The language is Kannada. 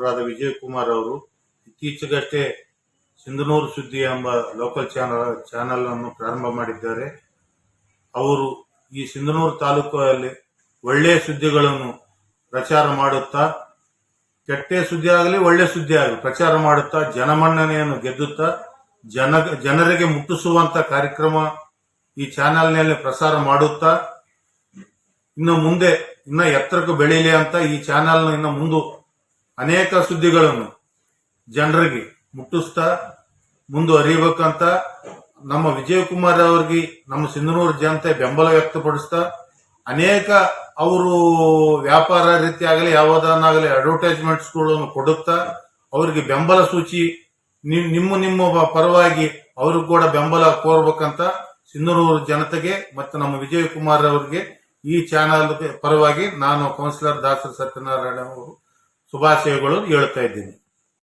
ನಿರ್ದೇಶಕರಾದ ವಿಜಯ್ ಕುಮಾರ್ ಅವರು ಇತ್ತೀಚೆಗಷ್ಟೇ ಸಿಂಧನೂರು ಸುದ್ದಿ ಎಂಬ ಲೋಕಲ್ ಚಾನಲ್ ಚಾನಲ್ ಅನ್ನು ಪ್ರಾರಂಭ ಮಾಡಿದ್ದಾರೆ. ಅವರು ಈ ಸಿಂಧನೂರು ತಾಲೂಕಲ್ಲಿ ಒಳ್ಳೆಯ ಸುದ್ದಿಗಳನ್ನು ಪ್ರಚಾರ ಮಾಡುತ್ತಾ, ಕೆಟ್ಟ ಸುದ್ದಿ ಆಗಲಿ ಒಳ್ಳೆ ಸುದ್ದಿ ಆಗಲಿ ಪ್ರಚಾರ ಮಾಡುತ್ತಾ, ಜನಮನ್ನಣೆಯನ್ನು ಗೆದ್ದುತ್ತಾ, ಜನ, ಜನರಿಗೆ ಮುಟ್ಟಿಸುವಂತ ಕಾರ್ಯಕ್ರಮ ಈ ಚಾನೆಲ್ನಲ್ಲಿ ಪ್ರಸಾರ ಮಾಡುತ್ತಾ, ಇನ್ನು ಮುಂದೆ, ಇನ್ನ ಎತ್ತರಕ್ಕೆ ಬೆಳೀಲಿ ಅಂತ ಈ ಚಾನೆಲ್ನ ಇನ್ನು ಮುಂದೆ ಅನೇಕ ಸುದ್ದಿಗಳನ್ನು ಜನರಿಗೆ ಮುಟ್ಟಿಸ್ತಾ ಮುಂದುವರಿಬೇಕಂತ ನಮ್ಮ ವಿಜಯಕುಮಾರ್ ಅವರಿಗೆ ನಮ್ಮ ಸಿಂಧನೂರು ಜನತೆ ಬೆಂಬಲ ವ್ಯಕ್ತಪಡಿಸ್ತಾ ಅನೇಕ ಅವರು ವ್ಯಾಪಾರ ರೀತಿಯಾಗಲಿ ಯಾವುದನ್ನಾಗಲಿ ಅಡ್ವರ್ಟೈಸ್ಮೆಂಟ್ಸ್ಗಳನ್ನು ಕೊಡುತ್ತಾ ಅವರಿಗೆ ಬೆಂಬಲ ಸೂಚಿ ನಿಮ್ಮ ನಿಮ್ಮ ಪರವಾಗಿ ಅವ್ರಿಗೂ ಕೂಡ ಬೆಂಬಲ ಕೋರ್ಬೇಕಂತ ಸಿಂಧನೂರು ಜನತೆಗೆ ಮತ್ತು ನಮ್ಮ ವಿಜಯಕುಮಾರ್ ಅವರಿಗೆ ಈ ಚಾನಲ್ ಪರವಾಗಿ ನಾನು ಕೌನ್ಸಿಲರ್ ದಾಸರ ಸತ್ಯನಾರಾಯಣ ಅವರು ಶುಭಾಶಯಗಳು ಹೇಳ್ತಾ ಇದ್ದೀನಿ.